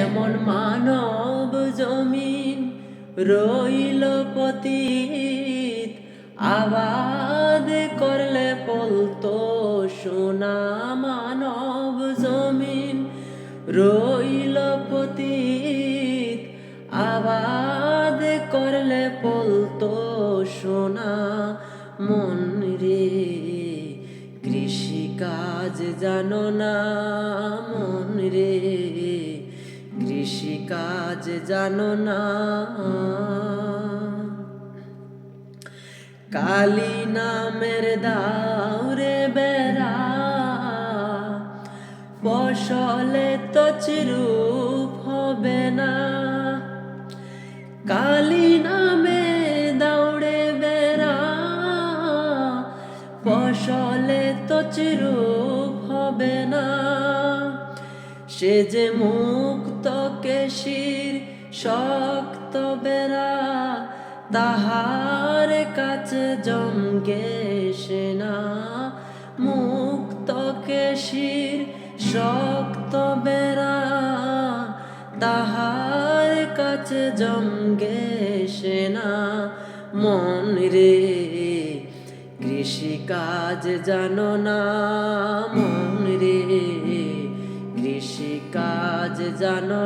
এমন মানব জমিন রইল পতীত। আবাদ করলে বলতো সোনা মানব জমিন রইল পতীত। আবাদ করলে বলতো সোনা মন রে, কৃষিকাজ জানো না মন রে। কাজ জানো না। কালী নামের দাউরে বেড়া, ফসলে তো চিরূপ হবে না। কালী নামে দৌড়ে বেড়া, ফসলে তো চিরূপ হবে না। সে যে মুক্ত কেশির শক্ত বেড়া, তাহার কাছে জমগে সেনা মুক্ত কেশির শক্ত বেড়া, তাহার কাছে জমগে সেনা মন রে, কৃষিকাজ জানো না, মন রে। জানো